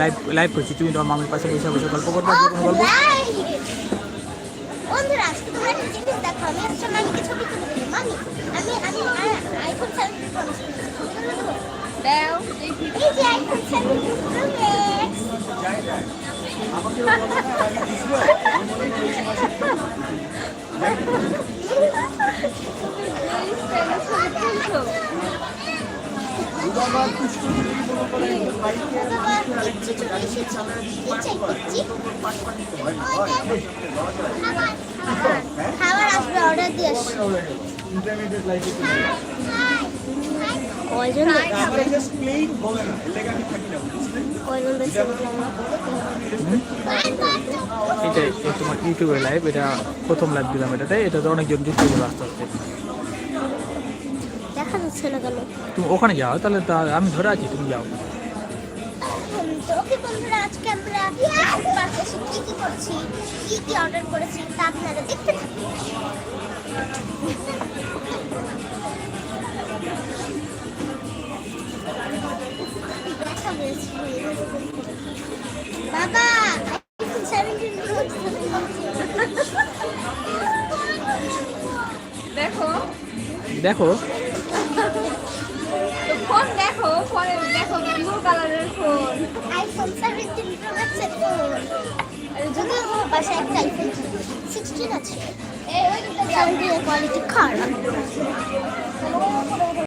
Live live করছি। তুমি তোমার মামির পাশে বসে বসে গল্প করবে যে কোনো গল্প বন্ধুরা আজকে তোমরা একটা জিনিস দেখো আমি একটা মামিকে ছবি তুলে দিই। মামি আমি আমি আইফোন সেভেন্টিন প্রো দাও। এই যে আইফোন সেভেন্টিন প্রো দিয়ে আসি কয়জন এটা তোমার ইউটিউবে লাইভ এটা প্রথম লাইভ দিলাম এটাতে। এটাতে অনেকজন যুক্ত হয়ে আস্তে আস্তে। দেখা যাচ্ছে না কেন তুমি ওখানে যাও তাহলে তা আমি ধরে আছি তুমি যাও। ওকে বন্ধুরা আজকে আমরা কি কি করছি কি কি অর্ডার করেছি তা আপনারা দেখতে থাকুন। বাবা iPhone 17 Pro দেখো। দেখো। ফোন দেখো ফোনে দেখো ব্লু কালারের ফোন। আইফোন 17 প্রো ম্যাক্স এর ফোন। যদি আমার পাশে একটা আইফোন 16 আছে। এই ওইটা কোয়ালিটি খারাপ।